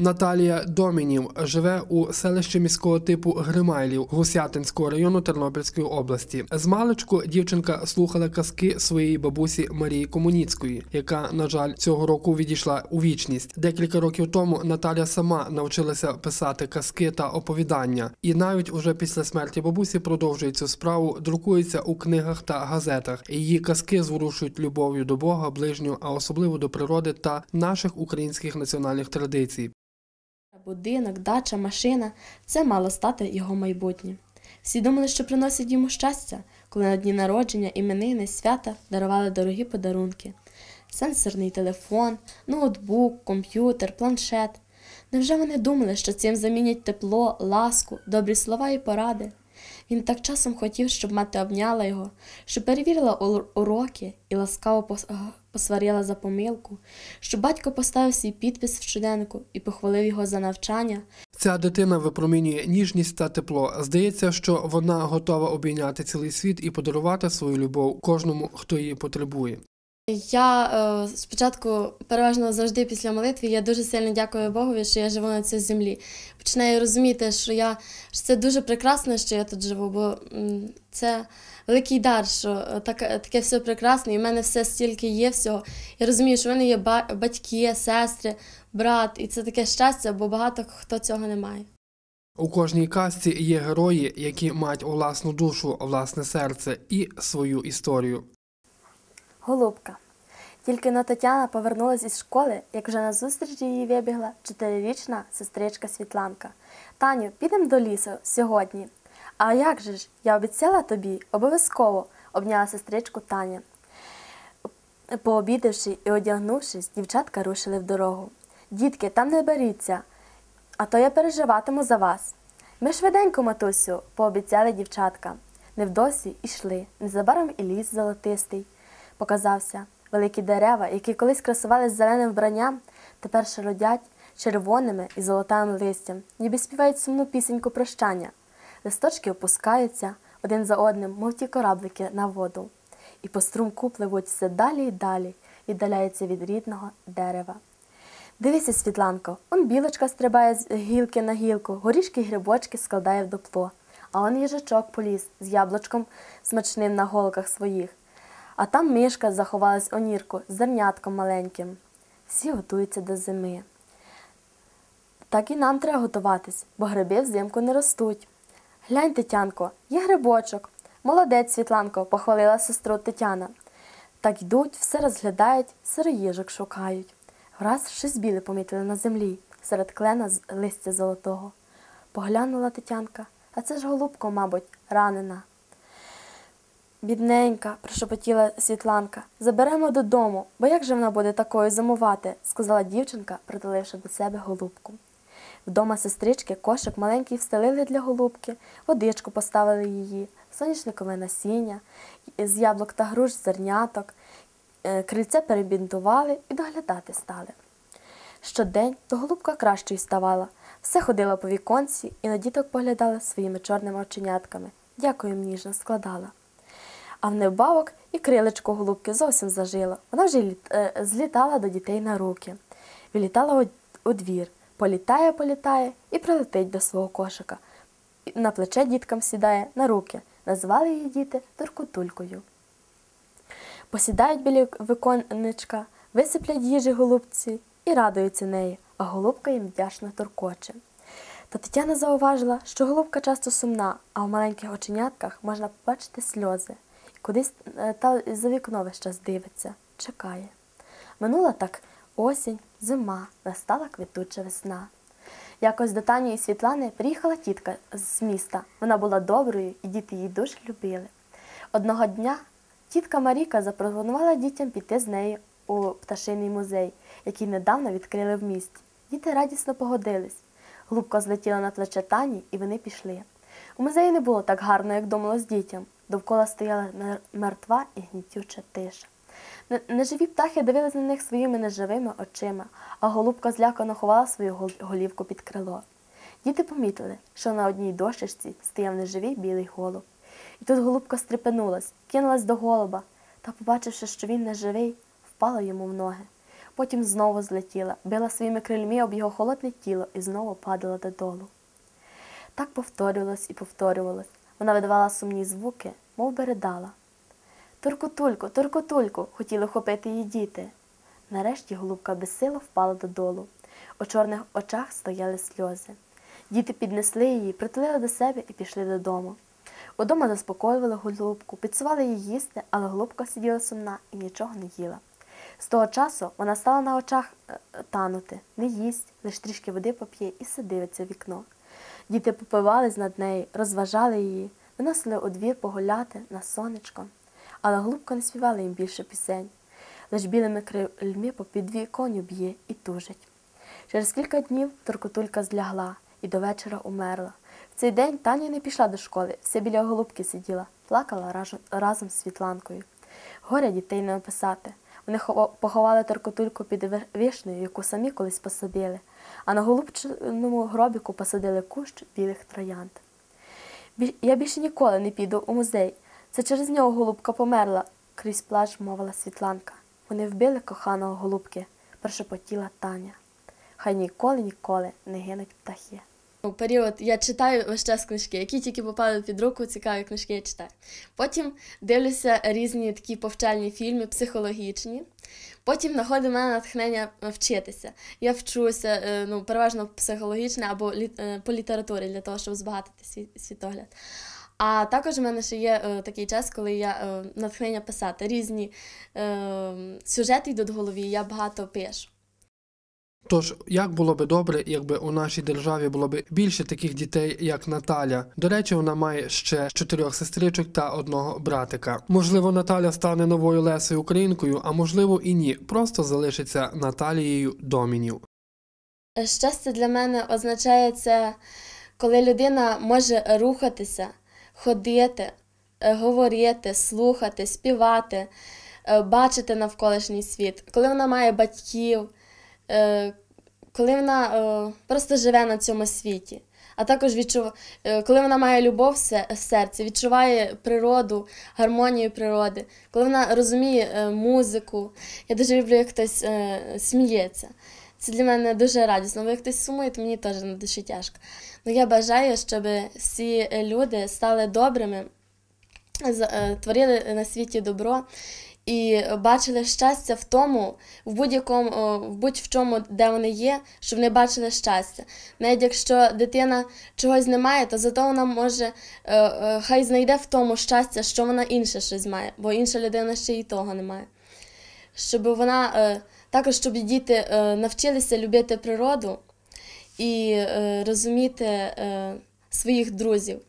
Наталія Домінів живе у селищі міського типу Гримайлів Гусятинського району Тернопільської області. З маличку дівчинка слухала казки своєї бабусі Марії Комуніцької, яка, на жаль, цього року відійшла у вічність. Декілька років тому Наталя сама навчилася писати казки та оповідання, і навіть уже після смерті бабусі продовжує цю справу, друкується у книгах та газетах. Її казки зворушують любов'ю до Бога, ближнього, а особливо до природи та наших українських національних традицій. Будинок, дача, машина це мало стати його майбутнє. Всі думали, що приносять йому щастя, коли на дні народження, іменини, свята дарували дорогі подарунки. Сенсорний телефон, ноутбук, комп'ютер, планшет. Невже вони думали, що цим замінять тепло, ласку, добрі слова і поради? Він так часом хотів, щоб мати обняла його, щоб перевірила уроки і ласкаво пос- посварила за помилку, щоб батько поставив свій підпис в щоденнику і похвалив його за навчання, Ця дитина випромінює ніжність та тепло. Здається, що вона готова обійняти цілий світ і подарувати свою любов кожному, хто її потребує. Я е, спочатку, переважно завжди після молитви, я дуже сильно дякую Богові, що я живу на цій землі. Починаю розуміти, що я що це дуже прекрасно, що я тут живу, бо це великий дар, що е, таке, таке все прекрасне, і в мене все стільки є всього. Я розумію, що в мене є батьки, сестри, брат, і це таке щастя, бо багато хто цього не має. У кожній казці є герої, які мають власну душу, власне серце і свою історію. Голубка. Тільки но Тетяна повернулась із школи, як вже назустріч її вибігла чотирирічна сестричка Світланка. Таню, підемо до лісу сьогодні. А як же ж? Я обіцяла тобі, обов'язково, обняла сестричку Таня. Пообідавши і одягнувшись, дівчатка рушили в дорогу. Дітки, там не беріться, а то я переживатиму за вас. Ми швиденько, матусю, пообіцяли дівчатка. Невдовзі йшли, незабаром і ліс золотистий. Показався великі дерева, які колись красувались зеленим вбранням, тепер шародять червоними і золотавим листям, ніби співають сумну пісеньку прощання. Листочки опускаються один за одним, мов ті кораблики на воду, і по струмку пливуть все далі і далі, віддаляються від рідного дерева. Дивися, Світланко, он білочка стрибає з гілки на гілку, горішки й грибочки складає в дупло, а он їжачок поліз з яблучком смачним на голках своїх. А там мишка заховалась у нірку з зернятком маленьким. Всі готуються до зими. Так і нам треба готуватись, бо гриби взимку не ростуть. Глянь, Тетянко, є грибочок. Молодець, Світланко, похвалила сестру Тетяна. Так йдуть, все розглядають, сироїжок шукають. Враз щось біле помітили на землі, серед клена листя золотого. Поглянула Тетянка, а це ж голубко, мабуть, ранена. Бідненька, прошепотіла Світланка, заберемо додому, бо як же вона буде такою зимувати, сказала дівчинка, притуливши до себе голубку. Вдома сестрички кошик маленький встелили для голубки, водичку поставили її, соняшникове насіння, з яблук та груш зерняток, е, крильце перебінтували і доглядати стали. Щодень то голубка кращою ставала, все ходила по віконці і на діток поглядала своїми чорними оченятками. Дякую ніжно складала. А в невбавок і крилечко голубки зовсім зажило. Вона вже е, злітала до дітей на руки, вилітала у двір, політає, політає і прилетить до свого кошика. На плече діткам сідає на руки. Назвали її діти Туркутулькою. Посідають біля виконничка, висиплять їжі голубці і радуються неї, а голубка їм вдячно туркоче. Та Тетяна зауважила, що голубка часто сумна, а в маленьких оченятках можна побачити сльози. Кудись е, та за вікно весь час дивиться, чекає. Минула так осінь, зима, настала квітуча весна. Якось до Тані і Світлани приїхала тітка з міста. Вона була доброю, і діти її дуже любили. Одного дня тітка Маріка запропонувала дітям піти з нею у пташиний музей, який недавно відкрили в місті. Діти радісно погодились. Голубка злетіла на плече Тані, і вони пішли. У музеї не було так гарно, як думалось дітям. Довкола стояла мер- мертва і гнітюча тиша. Неживі птахи дивились на них своїми неживими очима, а голубка злякано ховала свою голівку під крило. Діти помітили, що на одній дощечці стояв неживий білий голуб. І тут голубка стрепенулась, кинулась до голуба та, побачивши, що він неживий, впала йому в ноги. потім знову злетіла, била своїми крильми об його холодне тіло і знову падала додолу. Так повторювалось і повторювалось. Вона видавала сумні звуки, мов би ридала. Туркотульку, туркотульку, хотіли хопити її діти. Нарешті голубка безсило впала додолу. У чорних очах стояли сльози. Діти піднесли її, притулили до себе і пішли додому. Удома заспокоювали голубку, підсували їй їсти, але голубка сиділа сумна і нічого не їла. З того часу вона стала на очах е, танути, не їсть, лише трішки води поп'є і все дивиться в вікно. Діти попивались над нею, розважали її, виносили у двір погуляти на сонечко. Але голубка не співала їм більше пісень. Лиш білими крильми по підвіконю б'є і тужить. Через кілька днів Торкотулька злягла і до вечора умерла. В цей день Таня не пішла до школи, все біля голубки сиділа, плакала разом, з Світланкою. Горя дітей не описати. Вони поховали Торкотульку під вишнею, яку самі колись посадили, а на голубчиному гробіку посадили кущ білих троянд. Я більше ніколи не піду у музей. Це через нього голубка померла, крізь плач мовила Світланка. Вони вбили коханого голубки, прошепотіла Таня. Хай ніколи, ніколи не гинуть птахи. У період я читаю весь час книжки, які тільки попали під руку, цікаві книжки я читаю. Потім дивлюся різні такі повчальні фільми, психологічні. Потім знаходить мене натхнення вчитися. Я вчуся е, ну, переважно психологічне або е, по літературі для того, щоб збагатити свій світогляд. А також в мене ще є е, такий час, коли я е, натхнення писати. Різні е, сюжети йдуть в голові, я багато пишу. Тож, як було би добре, якби у нашій державі було б більше таких дітей, як Наталя. До речі, вона має ще чотирьох сестричок та одного братика. Можливо, Наталя стане новою Лесою Українкою, а можливо і ні. Просто залишиться Наталією Домінів. Щастя для мене означає це, коли людина може рухатися, ходити, е, говорити, слухати, співати, е, бачити навколишній світ, коли вона має батьків, коли вона е, просто живе на цьому світі. А також відчув... е, коли вона має любов в серці, відчуває природу, гармонію природи, коли вона розуміє е, музику. Я дуже люблю, як хтось е, сміється. Це для мене дуже радісно, бо як хтось сумує, то мені теж на душі тяжко. Ну, я бажаю, щоб всі люди стали добрими, е, творили на світі добро і бачили щастя в тому, в будь-якому, в будь-в чому, де вони є, щоб вони бачили щастя. Навіть якщо дитина чогось не має, то зато вона може е, е, хай знайде в тому щастя, що вона інше щось має, бо інша людина ще й того не має. Щоб вона е, також, щоб діти навчилися любити природу і розуміти своїх друзів.